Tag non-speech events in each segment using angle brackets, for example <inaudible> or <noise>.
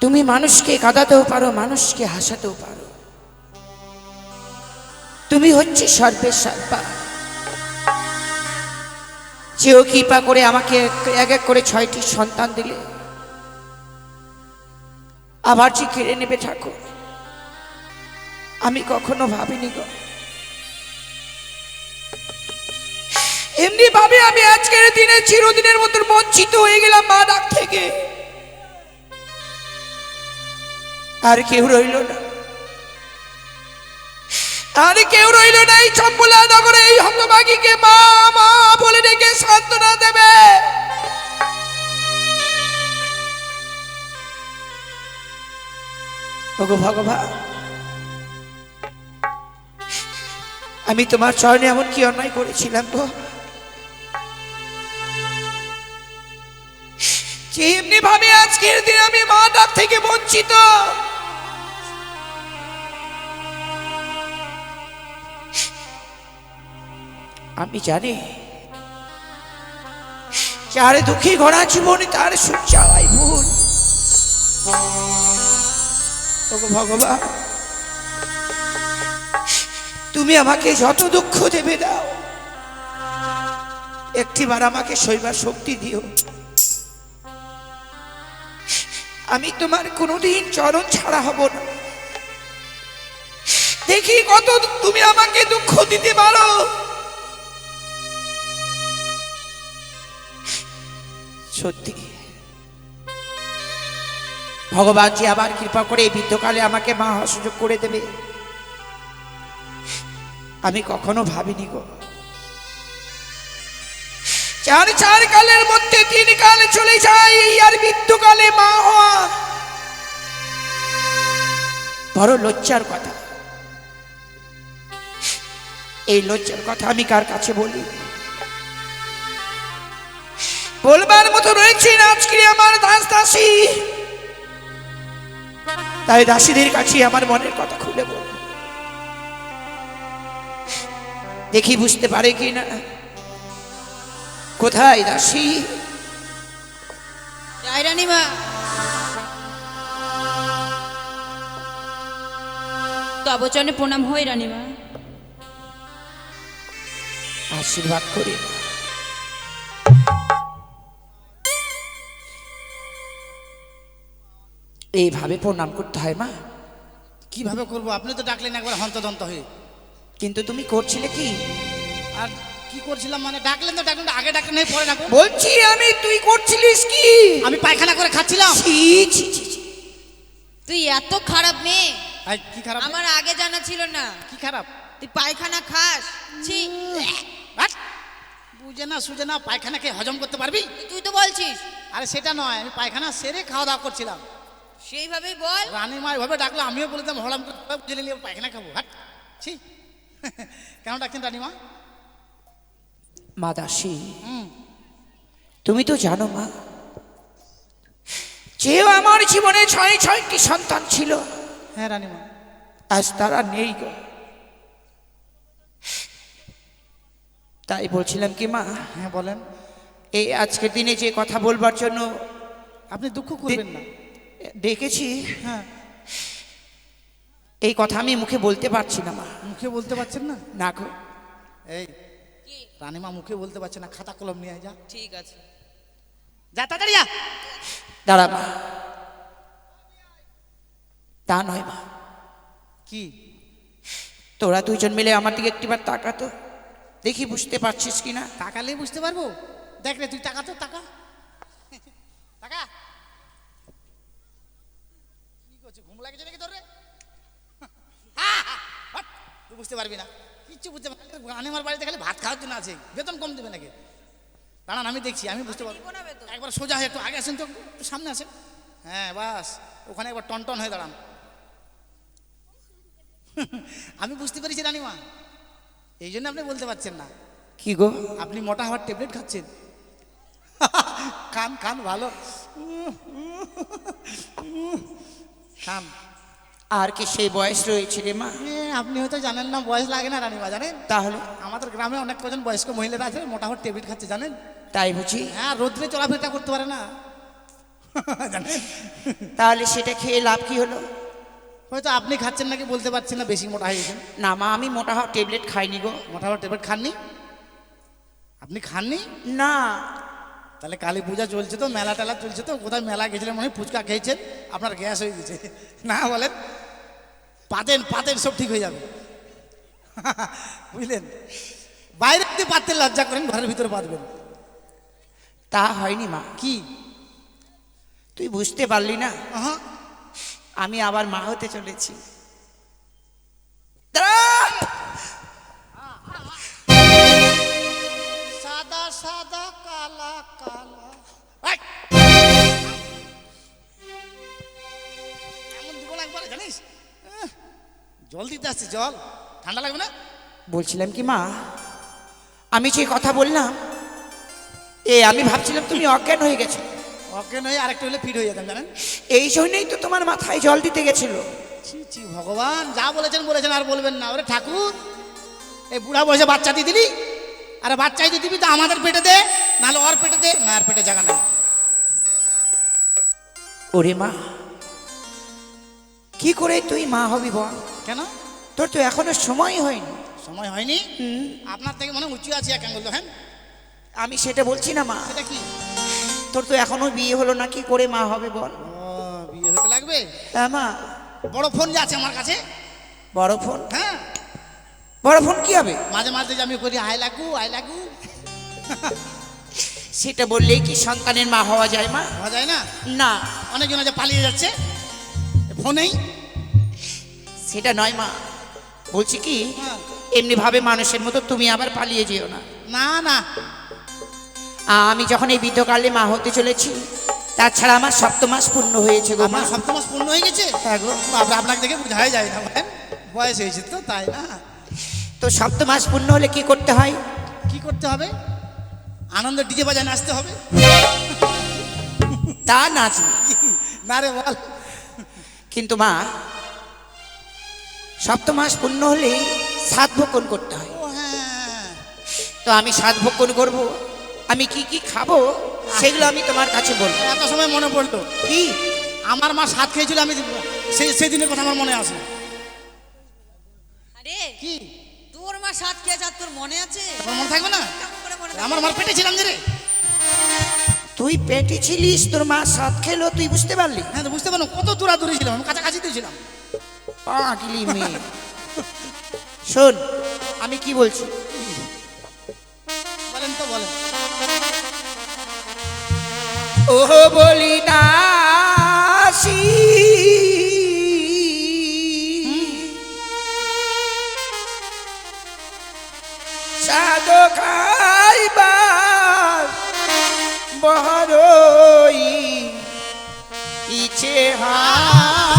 তুমি মানুষকে কাঁদাতেও পারো, মানুষকে হাসাতেও পারো। তুমি হচ্ছে সর্বের সর্বা। যেও কৃপা করে আমাকে এক- এক এক করে ছয়টি সন্তান দিলে। আবার যে কেড়ে নেবে ঠাকুর, আমি কখনো ভাবিনি গো। এমনি ভাবে আমি আজকের দিনে চিরদিনের মতন বঞ্চিত হয়ে গেলাম মা ডাক থেকে। আর কেউ রইল না। আর কেউ রইল না এই চম্বলা নগরে, এই হতভাগীকে মা মা বলে ডেকে সান্ত্বনা দেবে। ওগো ভগবান, আমি তোমার চরণে এমন কি অন্যায় করেছিলাম গো। এমনি ভাবে আজকের দিন আমি মা ডাক থেকে বঞ্চিত আমি জানি। যার দুঃখী ঘোড়া জীবন তার সুখ ভুল। ভগবান, তুমি আমাকে যত দুঃখ দেবে দাও। একটিবার আমাকে সইবার শক্তি দিও। আমি তোমার কোনোদিন চরণ ছাড়া হব না। দেখি কত তুমি আমাকে দুঃখ দিতে পারো। সত্যি। ভগবান যে আবার কৃপা করে এই বৃদ্ধকালে আমাকে মা সুযোগ করে দেবে। আমি কখনো ভাবিনি গো। চার চার কালের মধ্যে তিন কাল চলে যায় এই আর মৃত্যুকালে মা হওয়া। বড় লজ্জার কথা। এই লজ্জার কথা আমি কার কাছে বলি? বলবার মতো রয়েছে আজকে আমার দাস দাসী। তাই দাসীদের কাছে আমার মনের কথা খুলে বল। দেখি বুঝতে পারে কি না কোথায় দাসী? রানীমা। তবচনে প্রণাম হই রানীমা। আশীর্বাদ করি এইভাবে প্রণাম করতে হয় মা। কীভাবে করব? আপনি তো ডাকলেন একবার হন্তদন্ত হয়ে। কিন্তু তুমি করছিলে কি? আর কি করছিলাম মানে ডাকলেন তো ডাকলেন আগে ডাকলেন পরে ডাকবেন বলছি আমি তুই করছিলিস কি? আমি পায়খানা করে খাচ্ছিলাম। ছি, ছি, ছি, ছি। তুই এত খারাপ মেয়ে। আই, কি খারাপ? আমার আগে জানা ছিল না। কি খারাপ? তুই পায়খানা খাস। ছি! বুঝে না সুঝে না পায়খানা খেয়ে হজম করতে পারবি? তুই তো বলছিস। আরে সেটা নয় আমি পায়খানা সেরে খাওয়া দাওয়া করছিলাম। সেইভাবেই বল। রানীমা এভাবে ডাকলো আমিও বলতাম হলাম বুঝে নিলি পায়খানা খাব হাট। ছি। <laughs> কেন ডাকছেন রানীমা? মা দাসী হুম। তুমি তো জানো মা যেও আমার জীবনে ছয় ছয়টি সন্তান ছিল। হ্যাঁ রানীমা। আজ তারা নেই গো। তাই বলছিলাম কি মা হ্যাঁ বলেন। এই আজকের দিনে যে কথা বলবার জন্য আপনি দুঃখ করবেন না। ডেকেছি। হ্যাঁ। এই কথা আমি মুখে বলতে পারছি না মা। মুখে বলতে পারছেন না? না গো। এই রানীমা মুখে বলতে পারছে না। খাতা কলম নিয়ে যা। ঠিক আছে। যা তাড়াতাড়ি যা দাঁড়া মা। তা নয় মা। কি? তোরা দুজন মিলে আমার দিকে একটিবার তাকাতো। দেখি বুঝতে পারছিস কি না? তাকালেই বুঝতে পারব। দেখ রে তুই টাকা তো করছিস লাগছে নাকি তোর রে হা, হা, হট, তুই বুঝতে পারবি না। কিচ্ছু বুঝতে পারবি না। আমার বাড়িতে খালি ভাত খাওয়ার জন্য আছে। বেতন কম দেবে নাকি? দাঁড়ান আমি দেখছি আমি বুঝতে পারব। না একবার সোজা হয়ে একটু আগে আসেন তো একটু সামনে আসেন। হ্যাঁ বাস। ওখানে একবার টন টন হয়ে দাঁড়ান। <laughs> আমি বুঝতে পেরেছি রানিমা। এই জন্য আপনি বলতে পারছেন না। কি গো? আপনি মোটা হওয়ার ট্যাবলেট খাচ্ছেন। <laughs> খান খান ভালো। আর কি সেই বয়স রয়েছে রে মা? আপনি হয়তো জানেন না বয়স লাগে না রানীমা জানেন? তাহলে? আমাদের গ্রামে অনেক কজন বয়স্ক মহিলারা আছে মোটা হওয়ার ট্যাবলেট খাচ্ছে জানেন? তাই বুঝি? হ্যাঁ রোদ্রে চলাফেরা করতে পারে না। <laughs> জানেন? তাহলে সেটা খেয়ে লাভ কি হলো? হয়তো আপনি খাচ্ছেন নাকি বলতে পারছেন না বেশি মোটা হয়ে গেছেন। না মা আমি মোটা হওয়া ট্যাবলেট খাইনি গো। মোটা হওয়া ট্যাবলেট খাননি? আপনি খাননি? না তাহলে কালী পূজা চলছে তো মেলা টেলা চলছে তো কোথায় মেলা গেছিলেন মনে হয় ফুচকা খেয়েছেন আপনার গ্যাস হয়ে গেছে। না বলেন পাতেন পাতেন সব ঠিক হয়ে যাবে। বুঝলেন? বাইরে যদি পাততে লজ্জা করেন ঘরের ভিতরে পাতবেন। তা হয়নি মা। কি? তুই বুঝতে পারলি না? আমি আবার মা হতে চলেছি। দাঁড়া! কালা! এমন দিব একবারে জানিস? জল দিতে আসছে জল। ঠান্ডা লাগবে না? বলছিলাম কি মা আমি যে কথা বললাম এ আমি ভাবছিলাম তুমি অজ্ঞান হয়ে গেছো। অজ্ঞান হয়ে আরেকটা হলে ফিট হয়ে যেতাম জানেন? এই জন্যই তো তোমার মাথায় জল দিতে গেছিল। ছি ছি ভগবান যা বলেছেন বলেছেন আর বলবেন না। ওরে ঠাকুর এই বুড়া বয়সে বাচ্চা দিয়ে দিলি? আরে বাচ্চাই দিয়ে দিবি তো আমাদের পেটে দে। নাহলে ওর পেটে দে না আর পেটে জায়গা নাই। ওরে মা কি করে তুই মা হবি বল? কেন? তোর তো এখনও সময় হয়নি। সময় হয়নি? আপনার থেকে মনে উঁচু আছে এক আঙ্গুল হ্যাঁ? আমি সেটা বলছি না মা। সেটা কি? তোর তো এখনও বিয়ে হলো না কি করে মা হবে বল? বিয়ে হতে লাগবে? হ্যাঁ মা। বড় ফোন যে আছে আমার কাছে। বড় ফোন? হ্যাঁ। বড় ফোন কি হবে? মাঝে মাঝে যে আমি করি আই লাগু আই লাগু। সেটা বললেই কি সন্তানের মা হওয়া যায় মা? হওয়া যায় না? না। অনেকজন আছে পালিয়ে যাচ্ছে। ফোনেই। সেটা নয় মা। বলছি কি হ্যাঁ। এমনি ভাবে মানুষের মতো তুমি আবার পালিয়ে যেও না। না না। আমি যখন এই বৃদ্ধকালে মা হতে চলেছি তাছাড়া আমার সপ্ত মাস পূর্ণ হয়েছে গো আমার সপ্তমাস পূর্ণ হয়ে গেছে? হ্যাঁ গো। আপনাকে দেখে বোঝাই যায় না বয়স হয়েছে তো তাই না? তো সপ্ত মাস পূর্ণ হলে কি করতে হয়? কি করতে হবে? আনন্দ ডিজে বাজায় নাচতে হবে? তা নাচবে। না রে বল। কিন্তু মা সপ্ত মাস পূর্ণ হলে সাত ভক্ষণ করতে হয়। ও হ্যাঁ। তো আমি সাত ভক্ষণ করব আমি কি কি খাব সেগুলো আমি তোমার কাছে বলব। এত সময় মনে পড়ল কি? আমার মা সাত খেয়েছিল আমি সেই সেই দিনের কথা আমার মনে আছে। আরে কি? তোর মা সাত খেয়েছে আর তোর মনে আছে? মনে থাকবে না? আমার মার পেটে ছিলাম যে রে। তুই পেটে ছিলিস তোর মা সাত খেলো তুই বুঝতে পারলি? হ্যাঁ তো বুঝতে পারো কত দূরাদূরি ছিলাম আমি কাছাকাছিতেই ছিলাম। পাগলি মেয়ে। শোন আমি কি বলছি? বলেন তো বলেন। ও বলি দাসী সাধো খাইবার বহরই ইচ্ছে ও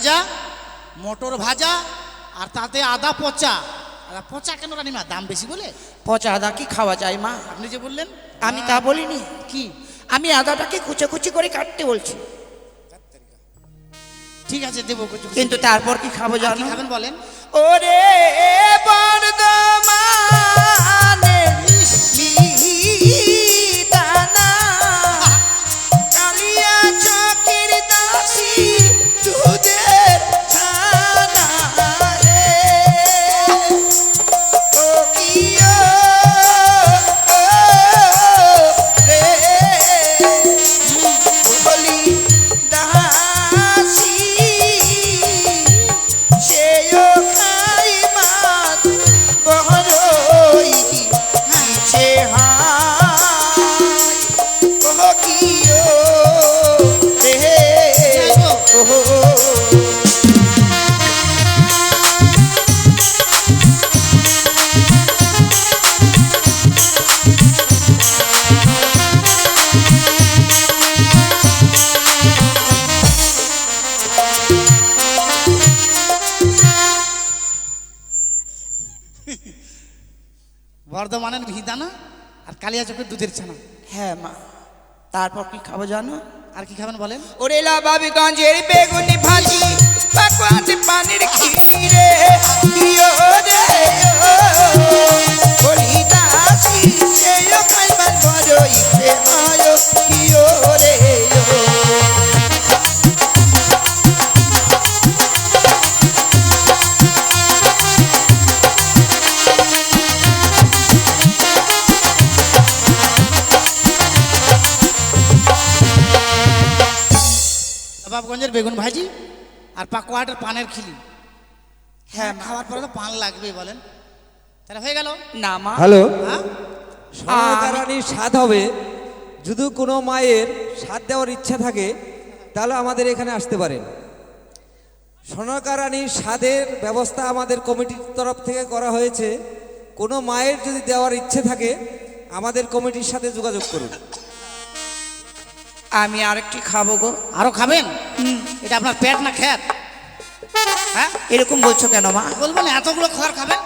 ভাজা মটর ভাজা আর তাতে আদা পচা। আদা পচা কেন রানিমা দাম বেশি বলে? পচা আদা কি খাওয়া যায় মা? আপনি যে বললেন। আমি তা বলিনি। কি? আমি আদাটাকে কুচি কুচি করে কাটতে বলছি। ঠিক আছে দেবো কচু কিন্তু তারপর কি খাব জানো? খাবেন বলেন? ওরে বর্ধমানে কালিয়া চোখের দুধের ছানা। হ্যাঁ মা। তারপর কি খাব জানো? আর কি খাবেন বলেন? ওরেলা বাবিগঞ্জের বেগুনি ভাজি পাকোয়াতে পানির খিরে ইয়ো রে। বলি দাসি সেও খাইবার বড় ইচ্ছে আয়ো রে। নবাবগঞ্জের বেগুন ভাজি আর পাকুয়াটের পানের খিলি। হ্যাঁ। খাওয়ার পরে তো পান লাগবে বলেন। তাহলে হয়ে গেল? না মা। হ্যালো? হ্যাঁ? স্বর্ণকারানির স্বাদ হবে। যদি কোনো মায়ের স্বাদ দেওয়ার ইচ্ছা থাকে তাহলে আমাদের এখানে আসতে পারেন। স্বর্ণকারানির স্বাদের ব্যবস্থা আমাদের কমিটির তরফ থেকে করা হয়েছে। কোনো মায়ের যদি দেওয়ার ইচ্ছে থাকে আমাদের কমিটির সাথে যোগাযোগ করুন। আমি আরেকটি খাব গো। আরও খাবেন? এটা আপনার পেট না খ্যাত? হ্যাঁ? এরকম বলছো কেন মা? বলবেন এতগুলো খাবার খাবেন?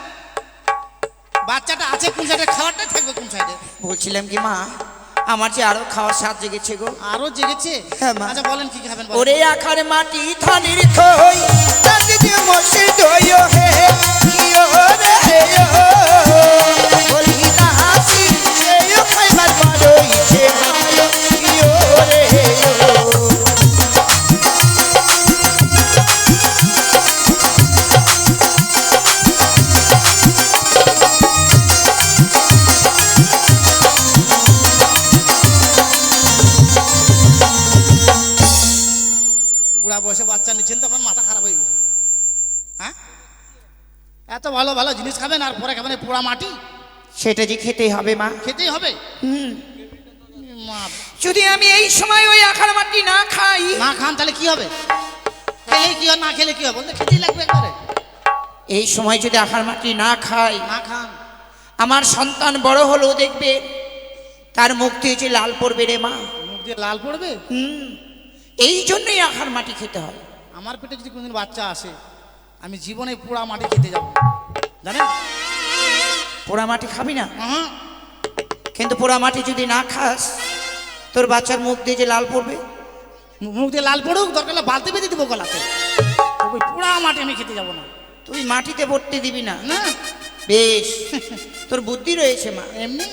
বাচ্চাটা আছে কোন সাইডে খাবারটা থাকবে কোন সাইডে বলছিলাম কি মা আমার যে আরও খাওয়ার স্বাদ জেগেছে গো। আরও জেগেছে? হ্যাঁ, মা। আচ্ছা বলেন কি খাবেন ওরে আখার মাটি ধানের থই তাতে যে মশে দইও হে রে। বলি না হাসি খাইবার। বুড়া বয়সে বাচ্চা নিচ্ছেন তো আপনার মাথা খারাপ হয়ে গেছে। হ্যাঁ? এত ভালো ভালো জিনিস খাবেন আর পরে খাবেন পোড়া মাটি? সেটা যে খেতেই হবে মা। খেতেই হবে? মা যদি আমি এই সময় ওই আখার মাটি না খাই না খান তাহলে কি হবে? খেলে কি হয় না খেলে কি হবে? বলতে খেতেই লাগবে একবারে। এই সময় যদি আখার মাটি না খাই না খান। আমার সন্তান বড় হলেও দেখবে তার মুক্তি হচ্ছে লাল পড়বে রে মা। মুখ দিয়ে লাল পড়বে? হুম এই জন্যই আখার মাটি খেতে হয়। আমার পেটে যদি কোনোদিন বাচ্চা আসে আমি জীবনে পোড়া মাটি খেতে যাব। জানেন? পোড়া মাটি খাবি না? কিন্তু পোড়া মাটি যদি না খাস তোর বাচ্চার মুখ দিয়ে যে লাল পড়বে? মুখ দিয়ে লাল পড়ুক দরকার বালতি বেঁধে দিব গলাতে। ওই পোড়া মাটি আমি খেতে যাব না। তুই মাটিতে পড়তে দিবি না? না। বেশ। তোর বুদ্ধি রয়েছে মা। এমনি?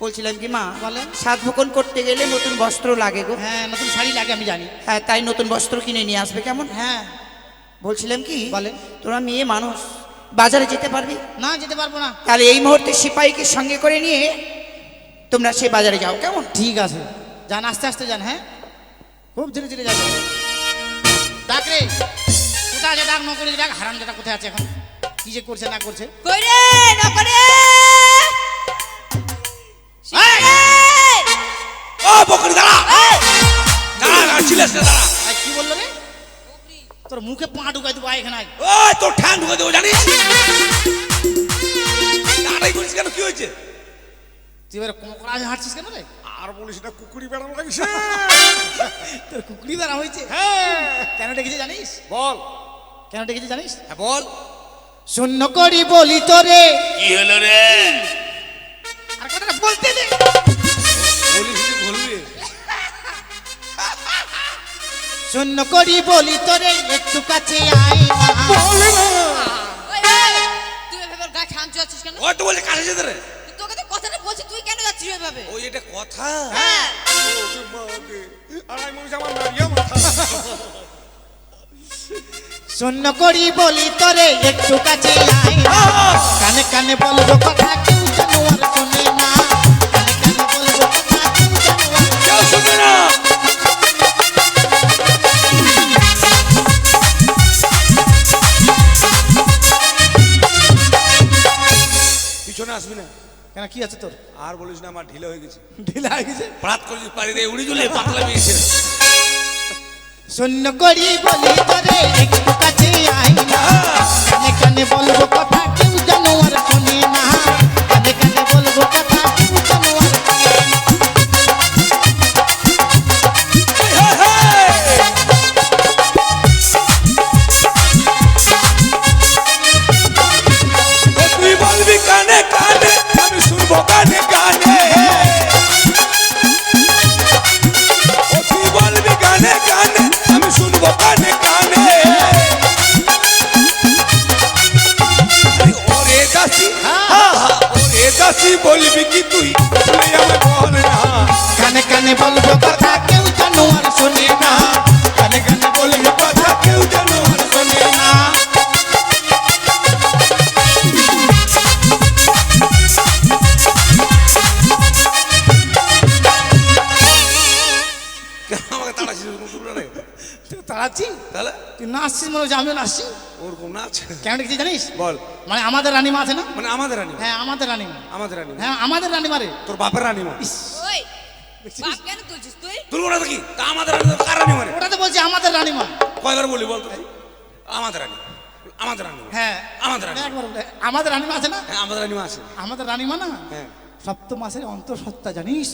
বলছিলাম কি মা বলেন। সাত ভোকন করতে গেলে নতুন বস্ত্র লাগে গো। হ্যাঁ নতুন শাড়ি লাগে আমি জানি। হ্যাঁ তাই নতুন বস্ত্র কিনে নিয়ে আসবে কেমন? হ্যাঁ। বলছিলাম কি বলেন। তোরা মেয়ে মানুষ বাজারে যেতে পারবি? না যেতে পারব না। তাহলে এই মুহূর্তে সিপাহীকে সঙ্গে করে নিয়ে তোমরা সে বাজারে যাও। কেমন? ঠিক আছে। যান আস্তে আস্তে যান হ্যাঁ? খুব ধীরে ধীরে যাবে ডাক রে। কোথায় আছে? ডাক নকরি ডাক। হারাম যেটা কোথায় আছে এখন? কি যে করছে না করছে? কই রে? নকরে! ও বকরি দাঁড়া! দাঁড়া দাঁড়া ছিলিস না দাঁড়া। কি বলল রে? তোর মুখে পা ঢুকাই দেবো এখানে। ওই তোর ঠ্যাং ঢুকে দেবো জানিস? দাঁড়াই করিস কেন? কি হয়েছে? তুই এবার কোঁকড়া হাঁটছিস কেন রে? আর বলিস না কুকুরি বেড়ানো লাগছে তোর কুকুরি বেড়া হয়েছে। হ্যাঁ। কেন ডেকেছে জানিস? বল। কেন ডেকেছে জানিস? হ্যাঁ বল। শূন্য করি বলি তোরে। কি হলো রে? আর কথাটা বলতে দে। বলিস কি বলবি? শূন্য করি বলি তোরে একটু কাছে আয় না। ওই, এই, তুই এভাবে ওর গায়ে খামচু কেন? ওই তো বলে কাছে যেতে রে। কথাটা বলছি তুই কেন যাচ্ছিস ওইভাবে ওই এটা কথা? হ্যাঁ। আড়াই মহিষ আমার মারিয়া মাথা শূন্য করি বলি তোরে একটু কাছে আয়। কানে কানে বলব কথা কি আছে তোর? আর বলিস না আমার ঢিলে হয়ে গেছে। ঢিলা হয়ে গেছে? প্রাত করিস পারি রে উড়ি জুলে পাতলা পেয়েছে শূন্য করি বলি একটু কাছে না। কানে কানে বলব কথা কেউ জানো আর শোনে না। তাড়াচ্ছি তাহলে? তুই নাচছিস মনে হচ্ছে আমিও নাচছি। ওরকম নাচ? কেমন দেখছি জানিস? বল। মানে আমাদের রানীমা আছে না? মানে আমাদের রানী হ্যাঁ আমাদের রানীমা। আমাদের রানী হ্যাঁ আমাদের রানীমা রে। তোর বাপের রানী মা ওই বাপ কেন তুলছিস তুই? তুলবো না তো কি? তা আমাদের রানী তো কার রানী মানে ওটা তো বলছি আমাদের রানীমা। কয়বার বলি আমাদের রানী। আমাদের রানী হ্যাঁ। আমাদের রানী একবার বলে, আমাদের রানীমা আছে না? হ্যাঁ আমাদের রানী মা আছে। আমাদের রানীমা না? হ্যাঁ। সপ্ত মাসের অন্তঃসত্ত্বা জানিস?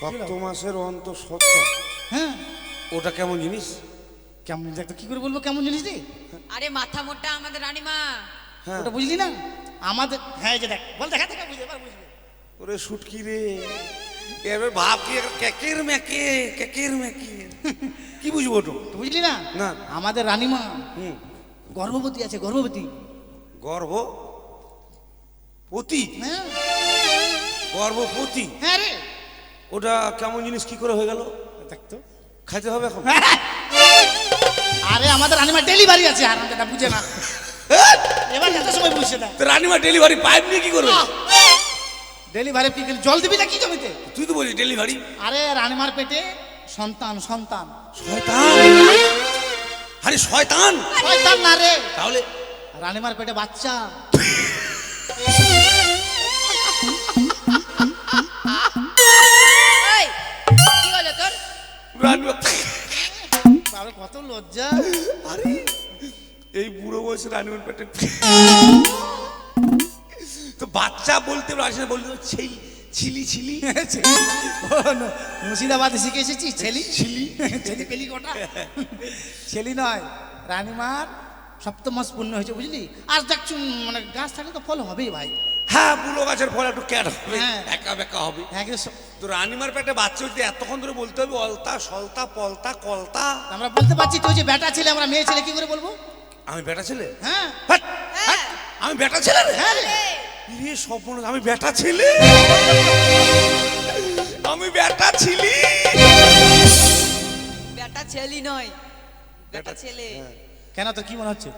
সপ্ত মাসের অন্ত সত্য। হ্যাঁ। ওটা কেমন জিনিস? কেমন দেখ তো কি করে বলব কেমন জিনিস রে? আরে মাথা মোটা আমাদের রানীমা। হ্যাঁ। ওটা বুঝলি না? আমাদের হ্যাঁ যে দেখ বল দেখা দেখা বুঝতে এবার বুঝবি। ওরে শুটকি রে। এবার ভাব কি একটা কেকের মেকে কেকের মেকে <laughs> কি বুঝব ওটা? তো বুঝলি না? না। আমাদের রানীমা হুম। গর্ভবতী আছে গর্ভবতী। গর্ভ পতি হ্যাঁ। গর্ভপতি? হ্যাঁ রে। ওটা কেমন জিনিস কি করে হয়ে গেল? দেখ তো খাইতে হবে এখন? <laughs> আরে আমাদের রানীমা ডেলিভারি আছে আর এটা বুঝে না। এবার এত সময় বুঝছে না। তো রানীমা ডেলিভারি পাইপ নিয়ে কি করবে? ডেলিভারি কি জল দিবি না কি জমিতে? তুই তো বলিস ডেলিভারি আরে রানীমার পেটে সন্তান সন্তান। শয়তান? আরে শয়তান? শয়তান না রে। তাহলে? রানীমার পেটে বাচ্চা। <laughs> বাবা কত লজ্জা। আরে এই বুড়ো বয়সে রানীমার পেটে তো বাচ্চা বলতে আসে বলতে ছেই ছিলি ছিলি। মুর্শিদাবাদে শিখে এসেছি ছেলি? ছেলি। ছেলি পেলি কটা? ছেলি নয় রানীমার সপ্তম মাস পূর্ণ হয়েছে বুঝলি? আর দেখ মানে গাছ থাকলে তো ফল হবেই ভাই। হ্যাঁ বুড়ো গাছের ফল একটু ক্যাট হবে হ্যাঁ। একা বেকা হবে। হ্যাঁ তো রানীমার পেটে বাচ্চা হইতে এতক্ষণ ধরে বলতে হবে অলতা সলতা পলতা কলতা। আমরা বলতে পারছি তুই যে বেটা ছেলে আমরা মেয়ে ছেলে কি করে বলব? আমি বেটা ছেলে? হ্যাঁ। হাট! হ্যাঁ। আমি বেটা ছেলে রে? হ্যাঁ রে। ইরে স্বপ্ন আমি বেটা ছেলে? আমি বেটা ছিলি। বেটা ছেলি নয় বেটা ছেলে। কেন তো কি মনে হচ্ছে?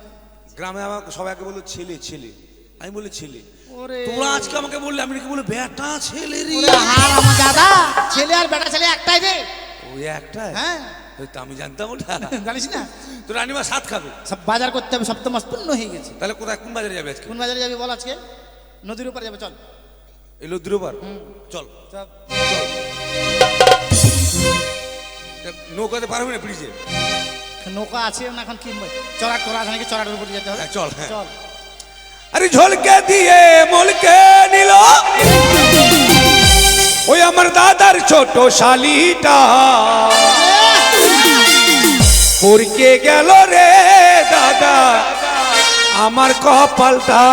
গ্রামে আমাকে সবাইকে বলল ছেলে ছেলে। আমি বলি ছেলে ওরে। তোমরা আজকে আমাকে বললে আমি নাকি বলে বেটা ছেলে রে। হার আমার দাদা ছেলে আর বেটা ছেলে একটাই রে। ওই একটা হ্যাঁ। ওই তো আমি জানতাম ওটা। <laughs> জানিস না? তো রানীমা সাত খাবে। সব বাজার করতে হবে সপ্তম মাস পূর্ণ হয়ে গেছে। তাহলে কোথায় কোন বাজারে যাবে আজকে? কোন বাজারে যাবি বল আজকে? নদীর উপর যাবে চল। এই লদ্রির ওপর চল। চল। তা নৌকাতে পারবি না ব্রিজে? নৌকা আছে না এখন কি চড়াট করা আছে নাকি চড়াটের উপর যেতে হবে। হ্যাঁ, চল, হ্যাঁ। চল। আরে ঝলকে দিয়ে মলকে নিল। ওই আমার দাদার ছোট শালিটা। পরকে গেল রে দাদা, আমার কপালটা।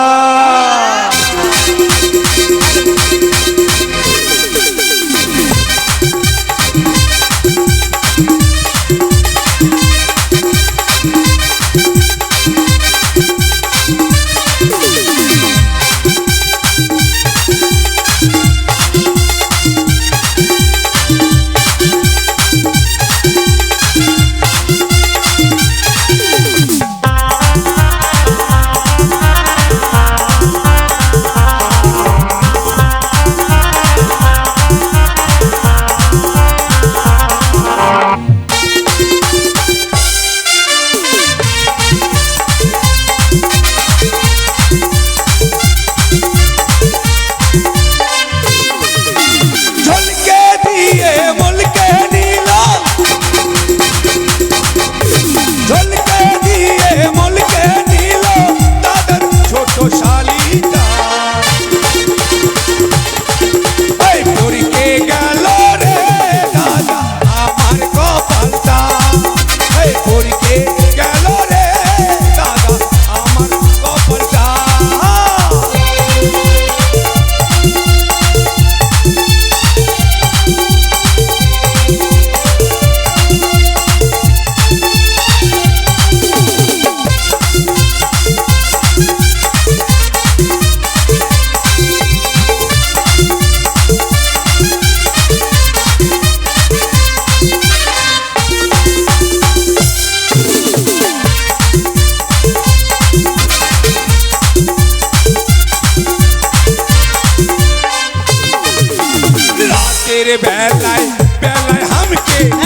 বেলায় হামকে